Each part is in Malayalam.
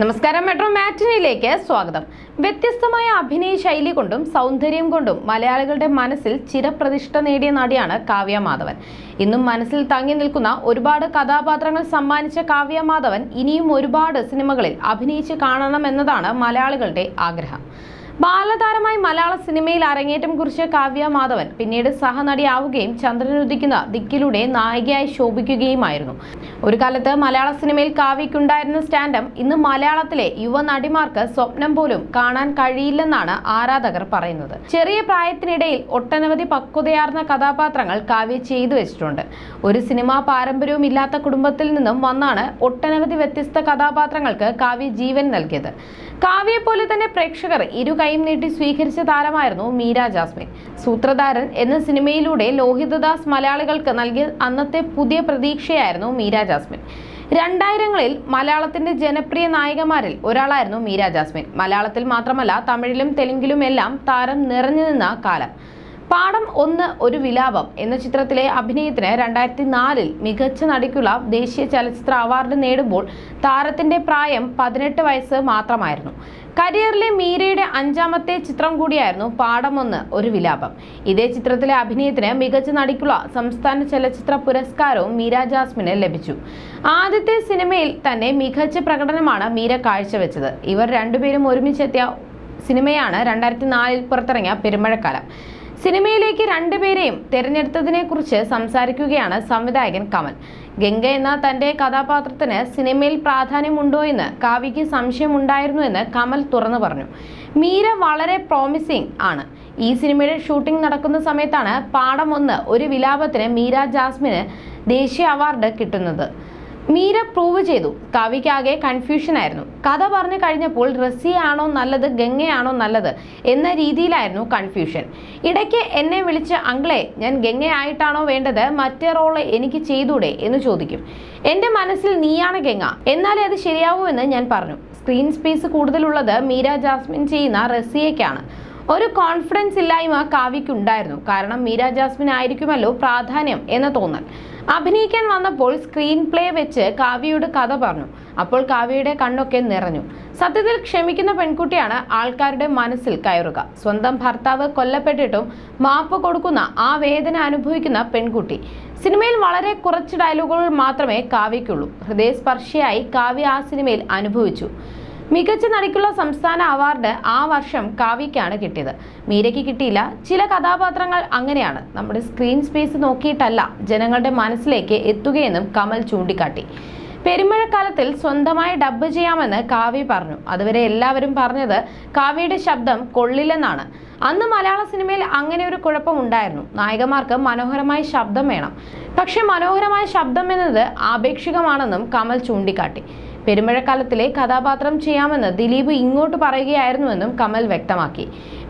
നമസ്കാരം മെട്രോ മാറ്റിനിയിലേക്ക് സ്വാഗതം. വ്യത്യസ്തമായ അഭിനയ ശൈലി കൊണ്ടും സൗന്ദര്യം കൊണ്ടും മലയാളികളുടെ മനസ്സിൽ ചിരപ്രതിഷ്ഠ നേടിയ നടിയാണ് കാവ്യ മാധവൻ. ഇന്നും മനസ്സിൽ തങ്ങി നിൽക്കുന്ന ഒരുപാട് കഥാപാത്രങ്ങൾ സമ്മാനിച്ച കാവ്യ മാധവൻ ഇനിയും ഒരുപാട് സിനിമകളിൽ അഭിനയിച്ച് കാണണമെന്നതാണ് മലയാളികളുടെ ആഗ്രഹം. ബാലതാരമായി മലയാള സിനിമയിൽ അരങ്ങേറ്റം കുറിച്ച കാവ്യ മാധവൻ പിന്നീട് സഹനടിയാവുകയും ചന്ദ്രനുദിക്കുന്ന ദിക്കിലൂടെ നായികയായി ശോഭിക്കുകയുമായിരുന്നു. ഒരു കാലത്ത് മലയാള സിനിമയിൽ കാവ്യക്കുണ്ടായിരുന്ന സ്റ്റാൻഡം ഇന്ന് മലയാളത്തിലെ യുവ നടിമാർക്ക് സ്വപ്നം പോലും കാണാൻ കഴിയില്ലെന്നാണ് ആരാധകർ പറയുന്നത്. ചെറിയ പ്രായത്തിനിടയിൽ ഒട്ടനവധി പക്വതയാർന്ന കഥാപാത്രങ്ങൾ കാവ്യ ചെയ്തു വെച്ചിട്ടുണ്ട്. ഒരു സിനിമാ പാരമ്പര്യവും ഇല്ലാത്ത കുടുംബത്തിൽ നിന്നും വന്നാണ് ഒട്ടനവധി വ്യത്യസ്ത കഥാപാത്രങ്ങൾക്ക് കാവ്യ ജീവൻ നൽകിയത്. കാവ്യയെ പോലെ തന്നെ പ്രേക്ഷകർ ഇരു കൈയും നീട്ടി സ്വീകരിച്ച താരമായിരുന്നു മീര ജാസ്മിൻ. സൂത്രധാരൻ എന്ന സിനിമയിലൂടെ ലോഹിതദാസ് മലയാളികൾക്ക് നൽകിയ അന്നത്തെ പുതിയ പ്രതീക്ഷയായിരുന്നു മീര ജാസ്മിൻ. രണ്ടായിരങ്ങളിൽ മലയാളത്തിന്റെ ജനപ്രിയ നായികമാരിൽ ഒരാളായിരുന്നു മീര ജാസ്മിൻ. മലയാളത്തിൽ മാത്രമല്ല തമിഴിലും തെലുങ്കിലും എല്ലാം താരം നിറഞ്ഞു നിന്ന കാലം. പാഠം ഒന്ന് ഒരു വിലാപം എന്ന ചിത്രത്തിലെ അഭിനയത്തിന് രണ്ടായിരത്തി നാലിൽ മികച്ച നടിക്കുള്ള ദേശീയ ചലച്ചിത്ര അവാർഡ് നേടുമ്പോൾ താരത്തിന്റെ പ്രായം പതിനെട്ട് വയസ്സ് മാത്രമായിരുന്നു. കരിയറിലെ മീരയുടെ അഞ്ചാമത്തെ ചിത്രം കൂടിയായിരുന്നു പാഠം ഒന്ന് ഒരു വിലാപം. ഇതേ ചിത്രത്തിലെ അഭിനയത്തിന് മികച്ച നടിക്കുള്ള സംസ്ഥാന ചലച്ചിത്ര പുരസ്കാരവും മീര ജാസ്മിന് ലഭിച്ചു. ആദ്യത്തെ സിനിമയിൽ തന്നെ മികച്ച പ്രകടനമാണ് മീര കാഴ്ചവെച്ചത്. ഇവർ രണ്ടുപേരും ഒരുമിച്ചെത്തിയ സിനിമയാണ് രണ്ടായിരത്തി നാലിൽ പുറത്തിറങ്ങിയ പെരുമഴക്കാലം. സിനിമയിലേക്ക് രണ്ടുപേരെയും തിരഞ്ഞെടുത്തതിനെ കുറിച്ച് സംസാരിക്കുകയാണ് സംവിധായകൻ കമൽ. ഗംഗ എന്ന തന്റെ കഥാപാത്രത്തിന് സിനിമയിൽ പ്രാധാന്യമുണ്ടോ എന്ന് കാവ്യയ്ക്ക് സംശയമുണ്ടായിരുന്നു എന്ന് കമൽ തുറന്നു പറഞ്ഞു. മീര വളരെ പ്രോമിസിംഗ് ആണ്. ഈ സിനിമയുടെ ഷൂട്ടിംഗ് നടക്കുന്ന സമയത്താണ് പാടം ഒന്ന് ഒരു വിലാപത്തിന് മീര ജാസ്മിന് ദേശീയ അവാർഡ് കിട്ടുന്നത്. മീര പ്രൂവ് ചെയ്തു. കവിക്കാകെ കൺഫ്യൂഷൻ ആയിരുന്നു. കഥ പറഞ്ഞു കഴിഞ്ഞപ്പോൾ റസിയാണോ നല്ലത് ഗംഗയാണോ നല്ലത് എന്ന രീതിയിലായിരുന്നു കൺഫ്യൂഷൻ ഇടയ്ക്ക് എന്നെ വിളിച്ച് അങ്കിളെ ഞാൻ ഗംഗയായിട്ടാണോ വേണ്ടത്? മറ്റേ റോൾ എനിക്ക് ചെയ്തൂടെ? എന്ന് ചോദിക്കും. എന്റെ മനസ്സിൽ നീയാണ് ഗംഗ. എന്നാലേ അത് ശരിയാവൂ എന്ന് ഞാൻ പറഞ്ഞു. സ്ക്രീൻ സ്പേസ് കൂടുതലുള്ളത് മീര ജാസ്മിൻ ചെയ്യുന്ന റസിയയ്ക്കാണ്. ഒരു കോൺഫിഡൻസ് ഇല്ലായ്മ കാവ്യക്കുണ്ടായിരുന്നു കാരണം മീര ജാസ്മിൻ ആയിരിക്കുമല്ലോ പ്രാധാന്യം എന്ന് തോന്നൽ. അഭിനയിക്കാൻ വന്നപ്പോൾ സ്ക്രീൻ പ്ലേ വെച്ച് കാവ്യയുടെ കഥ പറഞ്ഞു. അപ്പോൾ കാവ്യയുടെ കണ്ണൊക്കെ നിറഞ്ഞു. സത്യത്തിൽ ക്ഷമിക്കുന്ന പെൺകുട്ടിയാണ് ആൾക്കാരുടെ മനസ്സിൽ കയറുക. സ്വന്തം ഭർത്താവ് കൊല്ലപ്പെട്ടിട്ടും മാപ്പ് കൊടുക്കുന്ന ആ വേദന അനുഭവിക്കുന്ന പെൺകുട്ടി. സിനിമയിൽ വളരെ കുറച്ച് ഡയലോഗുകൾ മാത്രമേ കാവ്യയ്ക്കുള്ളൂ. ഹൃദയസ്പർശിയായി കാവ്യ ആ സിനിമയിൽ അനുഭവിച്ചു. മികച്ച നടിക്കുള്ള സംസ്ഥാന അവാർഡ് ആ വർഷം കാവ്യയ്ക്കാണ് കിട്ടിയത്. മീരയ്ക്ക് കിട്ടിയില്ല. ചില കഥാപാത്രങ്ങൾ അങ്ങനെയാണ്. നമ്മുടെ സ്ക്രീൻ സ്പേസ് നോക്കിയിട്ടല്ല ജനങ്ങളുടെ മനസ്സിലേക്ക് എത്തുകയെന്നും കമൽ ചൂണ്ടിക്കാട്ടി. പെരുമഴക്കാലത്തിൽ സ്വന്തമായി ഡബ്ബ് ചെയ്യാമെന്ന് കാവ്യ പറഞ്ഞു. അതുവരെ എല്ലാവരും പറഞ്ഞത് കാവ്യയുടെ ശബ്ദം കൊള്ളില്ലെന്നാണ്. അന്ന് മലയാള സിനിമയിൽ അങ്ങനെ ഒരു കുഴപ്പമുണ്ടായിരുന്നു. നായകന്മാർക്ക് മനോഹരമായ ശബ്ദം വേണം. പക്ഷെ മനോഹരമായ ശബ്ദം എന്നത് ആപേക്ഷികമാണെന്നും കമൽ ചൂണ്ടിക്കാട്ടി. പെരുമഴക്കാലത്തിലെ കഥാപാത്രം ചെയ്യാമെന്ന് ദിലീപ് ഇങ്ങോട്ട് പറയുകയായിരുന്നുവെന്നും കമൽ വ്യക്തമാക്കി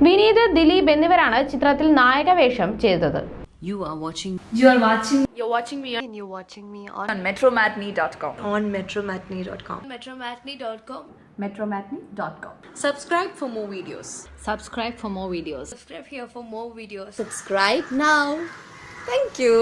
വിനീത് ദിലീപ് എന്നിവരാണ് ചിത്രത്തിൽ നായകവേഷം ചെയ്തത് You are watching You are watching You're watching me on, and you're watching me on, on metromatney.com. on metromatney.com. metromatney.com. Metromatney.com. Subscribe for more videos. subscribe for more videos. Subscribe here for more videos. Subscribe now. Thank you.